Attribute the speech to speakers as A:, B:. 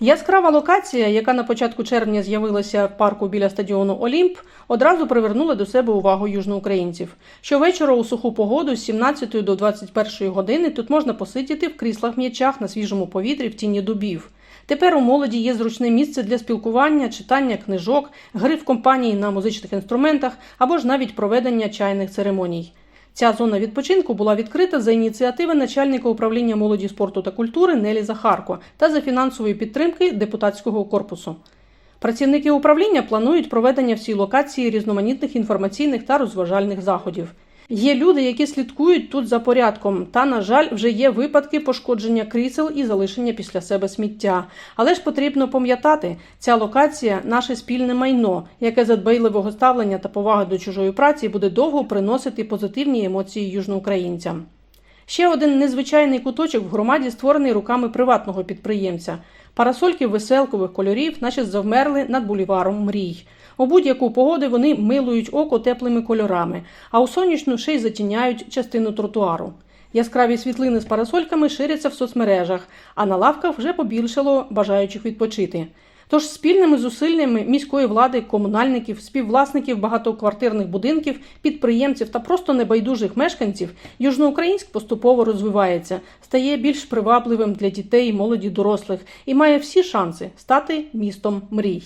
A: Яскрава локація, яка на початку червня з'явилася в парку біля стадіону Олімп, одразу привернула до себе увагу южноукраїнців. Щовечора у суху погоду з 17 до 21 години тут можна посидіти в кріслах м'ячах на свіжому повітрі в тіні дубів. Тепер у молоді є зручне місце для спілкування, читання книжок, гри в компанії на музичних інструментах або ж навіть проведення чайних церемоній. Ця зона відпочинку була відкрита за ініціативи начальника управління молоді, спорту та культури Нелі Захарко та за фінансової підтримки депутатського корпусу. Працівники управління планують проведення всій локації різноманітних інформаційних та розважальних заходів. Є люди, які слідкують тут за порядком, та, на жаль, вже є випадки пошкодження крісел і залишення після себе сміття. Але ж потрібно пам'ятати, ця локація наше спільне майно, яке за дбайливого ставлення та поваги до чужої праці буде довго приносити позитивні емоції южноукраїнцям. Ще один незвичайний куточок в громаді створений руками приватного підприємця. Парасольки веселкових кольорів, наче завмерли над бульваром мрій. У будь-яку погоду вони милують око теплими кольорами, а у сонячну ще й затіняють частину тротуару. Яскраві світлини з парасольками ширяться в соцмережах, а на лавках вже побільшало бажаючих відпочити. Тож спільними зусиллями міської влади, комунальників, співвласників багатоквартирних будинків, підприємців та просто небайдужих мешканців Южноукраїнськ поступово розвивається, стає більш привабливим для дітей, молоді, дорослих і має всі шанси стати містом мрій.